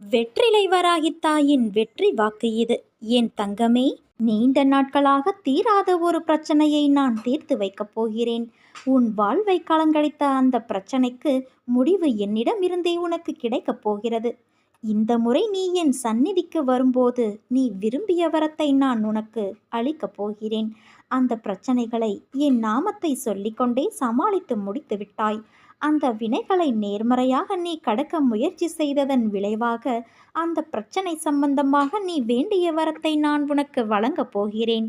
வெற்றிலை வராகி தாயின் வெற்றி வாக்கு இது. என் தங்கமே நீண்ட நாட்களாக தீராத ஒரு பிரச்சனையை நான் தீர்த்து வைக்கப் போகிறேன். உன் வாழ்வை களங்கடித்த அந்த பிரச்சனைக்கு முடிவு என்னிடம் இருந்தே உனக்கு கிடைக்கப் போகிறது. இந்த முறை நீ என் சந்நிதிக்கு வரும்போது நீ விரும்பிய வரத்தை நான் உனக்கு அளிக்கப் போகிறேன். அந்த பிரச்சனைகளை என் நாமத்தை சொல்லிக்கொண்டே சமாளித்து முடித்து விட்டாய். அந்த வினைகளை நேர்மறையாக நீ கடக்க முயற்சி செய்ததன் விளைவாக அந்த பிரச்சனை சம்பந்தமாக நீ வேண்டிய வரத்தை நான் உனக்கு வழங்கப் போகிறேன்.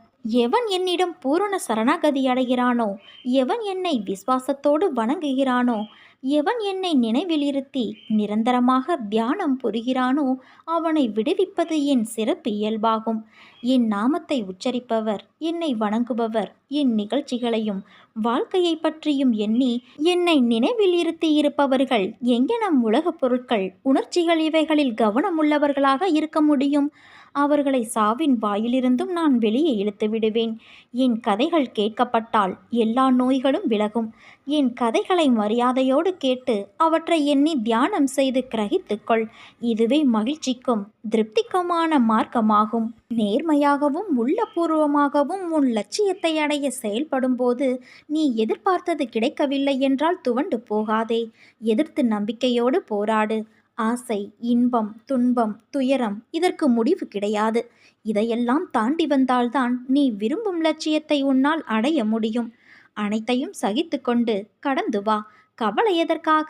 எவன் என்னிடம் பூரண சரணாகதி அடைகிறானோ? எவன் என்னை விசுவாசத்தோடு வணங்குகிறானோ? எவன் என்னை நினைவிலிருத்தி நிரந்தரமாக தியானம் புரிகிறானோ அவனை விடுவிப்பது என் சிறப்பு இயல்பாகும். என் நாமத்தை உச்சரிப்பவர் என்னை வணங்குபவர் என் நிகழ்ச்சிகளையும் வாழ்க்கையை பற்றியும் எண்ணி என்னை நினைவில் இருத்தி இருப்பவர்கள் எங்கெனம் உலகப் பொருட்கள் உணர்ச்சிகள் இவைகளில் கவனமுள்ளவர்களாக இருக்க முடியும்? அவர்களை சாவின் வாயிலிருந்தும் நான் வெளியே இழுத்து விடுவேன். என் கதைகள் கேட்கப்பட்டால் எல்லா நோய்களும் விலகும். என் கதைகளை மரியாதையோடு கேட்டு அவற்றை எண்ணி தியானம் செய்து கிரகித்துக்கொள். இதுவே மகிழ்ச்சிக்கும் திருப்திக்குமான மார்க்கமாகும். நேர்மையாகவும் உள்ளபூர்வமாகவும் உன் லட்சியத்தை அடைய செயல்படும் போது நீ எதிர்பார்த்தது கிடைக்கவில்லை என்றால் துவண்டு போகாதே. எதிர்த்து நம்பிக்கையோடு போராடு. ஆசை இன்பம் துன்பம் துயரம் இதற்கு முடிவு கிடையாது. இதையெல்லாம் தாண்டி வந்தால்தான் நீ விரும்பும் லட்சியத்தை உன்னால் அடைய முடியும். அனைத்தையும் சகித்து கொண்டு கடந்து வா. கவலை எதற்காக?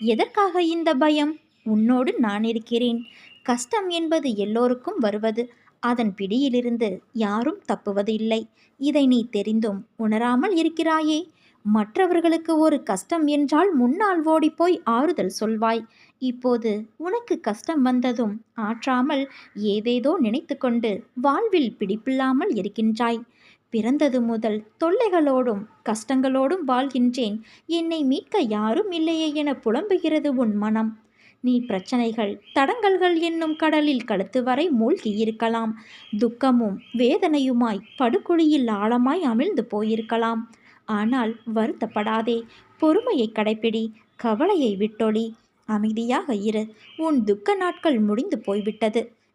எதற்காக இந்த பயம்? உன்னோடு நான் இருக்கிறேன். கஷ்டம் என்பது எல்லோருக்கும் வருவது. அதன் பிடியிலிருந்து யாரும் தப்புவது இல்லை இதை நீ தெரிந்தும் உணராமல் இருக்கிறாயே. மற்றவர்களுக்கு ஒரு கஷ்டம் என்றால் முன்னால் ஓடிப்போய் ஆறுதல் சொல்வாய். இப்போது உனக்கு கஷ்டம் வந்ததும் ஆற்றாமல் ஏதேதோ நினைத்து கொண்டு வாழ்வில் பிடிப்பில்லாமல் இருக்கின்றாய். பிறந்தது முதல் தொல்லைகளோடும் கஷ்டங்களோடும் வாழ்கின்றேன். என்னை மீட்க யாரும் இல்லையே என புலம்புகிறது உன் மனம். நீ பிரச்சனைகள் தடங்கல்கள் என்னும் கடலில் கழுத்து வரை மூழ்கி இருக்கலாம் துக்கமும் வேதனையுமாய் படுகுழியில் ஆழமாய் அமிழ்ந்து போயிருக்கலாம். ஆனால் வருத்தப்படாதே பொறுமையை கடைப்பிடி கவலையை விட்டொழி. அமைதியாக இரு உன் துக்க நாட்கள் முடிந்து போய்விட்டது.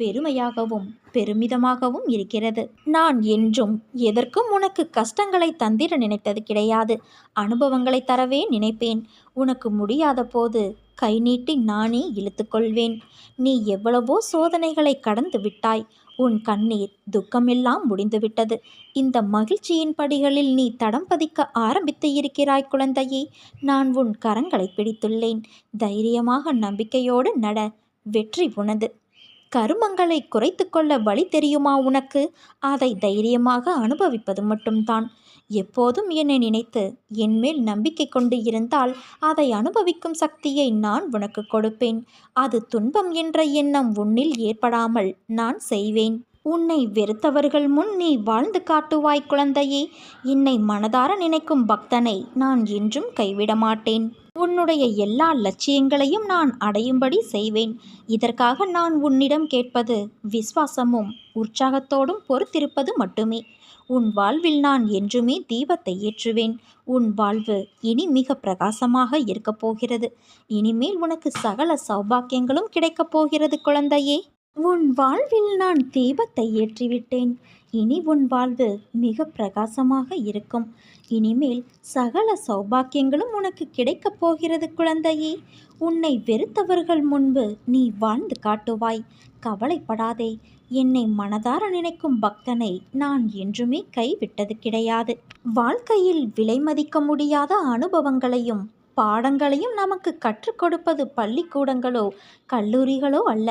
பெருமையாகவும் பெருமிதமாகவும் இருக்கிறது. நான் என்றும் எதற்கும் உனக்கு கஷ்டங்களை தந்திர நினைத்தது கிடையாது. அனுபவங்களை தரவே நினைப்பேன். உனக்கு முடியாத போது கை நீட்டி நானே இழுத்துக்கொள்வேன் நீ எவ்வளவோ சோதனைகளை கடந்து விட்டாய். உன் கண்ணீர் துக்கமெல்லாம் முடிந்துவிட்டது. இந்த மகிழ்ச்சியின் படிகளில் நீ தடம் பதிக்க ஆரம்பித்து இருக்கிறாய் குழந்தையே. நான் உன் கரங்களை பிடித்துள்ளேன். தைரியமாக நம்பிக்கையோடு நட. வெற்றி உனது. கருமங்களை குறைத்து கொள்ள வழி தெரியுமா உனக்கு? அதை தைரியமாக அனுபவிப்பது மட்டும்தான். எப்போதும் என்னை நினைத்து என்மேல் நம்பிக்கை கொண்டு இருந்தால் அதை அனுபவிக்கும் சக்தியை நான் உனக்கு கொடுப்பேன். அது துன்பம் என்ற எண்ணம் உன்னில் ஏற்படாமல் நான் செய்வேன். உன்னை வெறுத்தவர்கள் முன் நீ வாழ்ந்து காட்டுவாய் குழந்தையே. என்னை மனதார நினைக்கும் பக்தனை நான் என்றும் கைவிட மாட்டேன். உன்னுடைய எல்லா லட்சியங்களையும் நான் அடையும்படி செய்வேன். இதற்காக நான் உன்னிடம் கேட்பது விஸ்வாசமும் உற்சாகத்தோடும் பொறுத்திருப்பது மட்டுமே. உன் வாழ்வில் நான் என்றுமே தீபத்தை ஏற்றுவேன். உன் வாழ்வு இனி மிக பிரகாசமாக இருக்கப் போகிறது. இனிமேல் உனக்கு சகல சௌபாக்கியங்களும் கிடைக்கப் போகிறது குழந்தையே. உன் வாழ்வில் நான் தீபத்தை ஏற்றிவிட்டேன். இனி உன் வாழ்வு மிக பிரகாசமாக இருக்கும். இனிமேல் சகல சௌபாக்கியங்களும் உனக்கு கிடைக்கப் போகிறது குழந்தையே. உன்னை வெறுத்தவர்கள் முன்பு நீ வாழ்ந்து காட்டுவாய். கவலைப்படாதே. என்னை மனதார நினைக்கும் பக்தனை நான் என்றுமே கைவிட்டது கிடையாது. வாழ்க்கையில் விலை மதிக்க முடியாத அனுபவங்களையும் பாடங்களையும் நமக்கு கற்றுக் கொடுப்பது பள்ளிக்கூடங்களோ கல்லூரிகளோ அல்ல.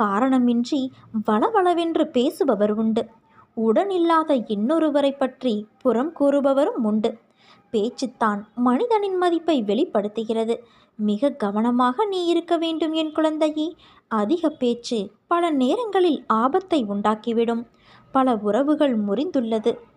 காரணமின்றி வளவளவென்று பேசுபவர் உண்டு. உடனில்லாத இன்னொருவரை பற்றி புறம் கூறுபவரும் உண்டு. பேச்சுத்தான் மனிதனின் மதிப்பை வெளிப்படுத்துகிறது. மிக கவனமாக நீ இருக்க வேண்டும் என் குழந்தையே. அதிக பேச்சு பல நேரங்களில் ஆபத்தை உண்டாக்கிவிடும். பல உறவுகள் முறிந்துள்ளது.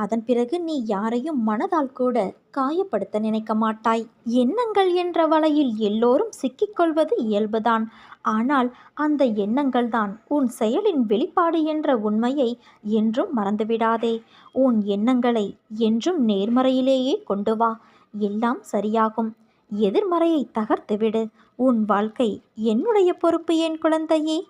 அதன் பிறகு நீ யாரையும் மனதால் கூட காயப்படுத்த நினைக்க மாட்டாய். எண்ணங்கள் என்ற வலையில் எல்லோரும் சிக்கிக்கொள்வது இயல்புதான். ஆனால் அந்த எண்ணங்கள்தான் உன் செயலின் வெளிப்பாடு என்ற உண்மையை என்றும் மறந்துவிடாதே. உன் எண்ணங்களை என்றும் நேர்மறையிலேயே கொண்டு வா. எல்லாம் சரியாகும். எதிர்மறையை தகர்த்துவிடு. உன் வாழ்க்கை என்னுடைய பொறுப்பு என் குழந்தையே?